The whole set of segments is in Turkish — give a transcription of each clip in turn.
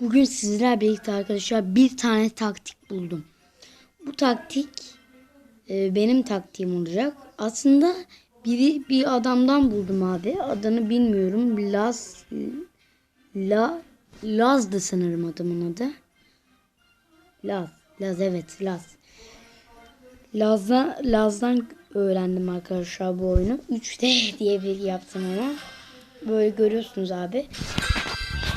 Bugün sizlerle birlikte arkadaşlar bir tane taktik buldum. Bu taktik e, benim taktiğim olacak. Aslında biri bir adamdan buldum abi. Adını bilmiyorum. Laz La Laz'dı sanırım adamın adı. Laz. Laz evet Laz. Laz'dan, Laz'dan öğrendim arkadaşlar bu oyunu. 3D diye bir yaptım ama. Böyle görüyorsunuz abi.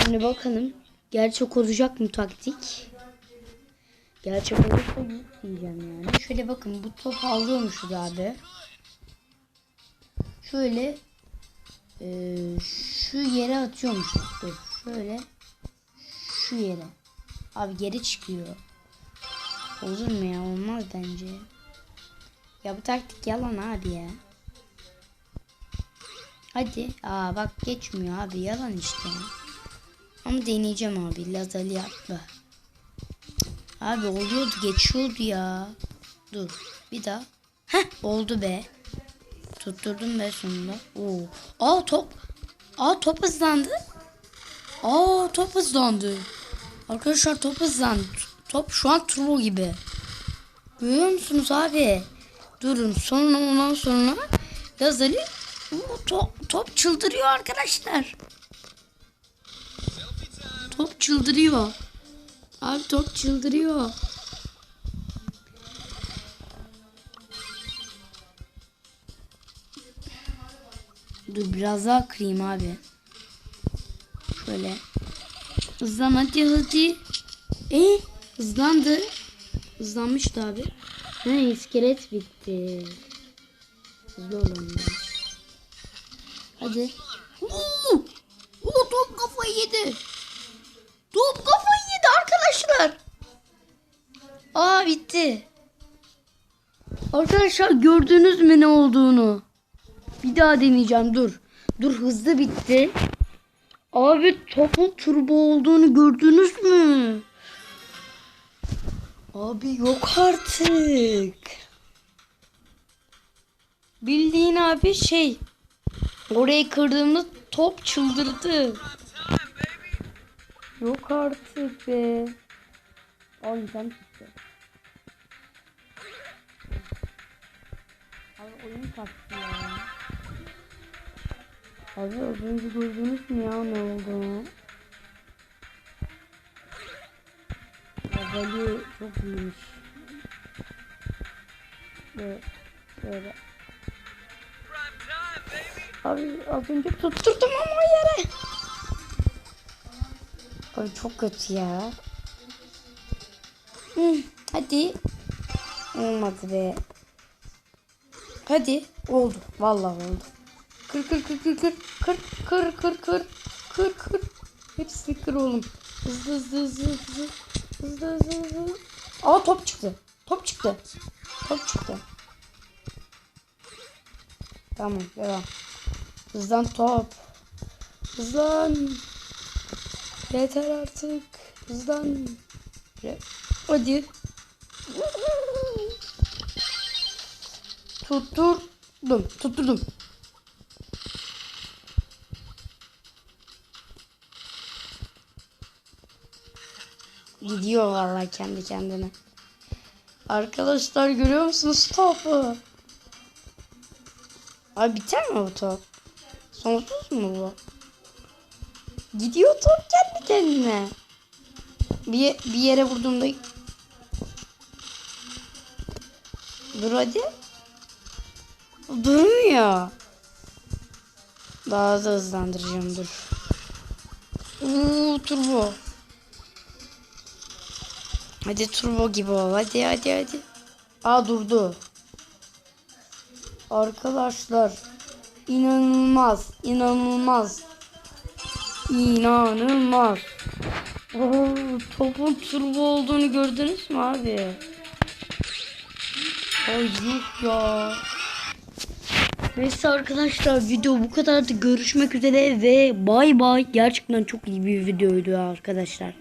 Şimdi bakalım. Gerçek olacak mı taktik? Gerçek olursa diyeceğim yani. Şöyle bakın bu top alıyormuşuz abi. Şöyle e, şu yere atıyormuşuz. Dur şöyle şu yere. Abi geri çıkıyor. Olur mu ya? Olmaz bence. Ya bu taktik yalan abi ya. Hadi. Aa bak geçmiyor abi. Yalan işte. Ama deneyeceğim abi. Lazali atla. Abi oluyordu. Geçiyordu ya. Dur. Bir daha. Heh oldu be. Tutturdum be sonunda. Oo. Aa top. Aa top hızlandı. Aa top hızlandı. Arkadaşlar top hızlandı. Top şu an turbo gibi. Görüyor musunuz abi? Durun sonra ondan sonra Lazali top, top çıldırıyor arkadaşlar. Çıldırıyor. Abi top çıldırıyor. Dur biraz daha kırayım abi. Şöyle. Hızlan hadi hadi. E hızlandı. Hızlanmıştı abi. He iskelet bitti. Hızlı olalım. Hadi. Oo! Oo, top kafayı yedi. Top kafayı yedi arkadaşlar. Aa bitti. Arkadaşlar gördünüz mü ne olduğunu? Bir daha deneyeceğim dur. Dur hızlı bitti. Abi topun turbo olduğunu gördünüz mü? Abi yok artık. Bildiğin abi şey. Orayı kırdığımda top çıldırdı. Yok artık be. Al sen çıktı. Abi oyun kalktı ya. Abi az önce gördünüz mü ya ne oldu? Yazali çok iyiymiş. Ve şöyle. Abi az önce tutturdum ama yere. Abi çok kötü ya. Hı, hadi. Olmadı be. Hadi. Oldu. Vallahi oldu. Kır kır kır kır kır kır kır kır kır kır kır. Hepsini kır oğlum. Hızlı hızlı hızlı hızlı. Hızlı hızlı hızlı. Aa top çıktı. Top çıktı. Top çıktı. Tamam devam. Hızlan top. Hızlan. Yeter artık. Hızlan. Hadi. Tutturdum. Tutturdum. Gidiyor vallahi kendi kendine. Arkadaşlar görüyor musunuz topu? Abi biter mi bu top? Sonsuz mu bu? Gidiyor top kendi kendine. Bir, bir yere vurduğumda Dur hadi. Durmuyor. Daha da hızlandıracağım dur. Uuu turbo. Hadi turbo gibi ol. Hadi hadi hadi. Aa durdu. Arkadaşlar inanılmaz, inanılmaz. İnanılmaz. Oo, topun turbo olduğunu gördünüz mü abi? Ay ya. Neyse arkadaşlar video bu kadardı. Görüşmek üzere ve bay bay. Gerçekten çok iyi bir videoydu arkadaşlar.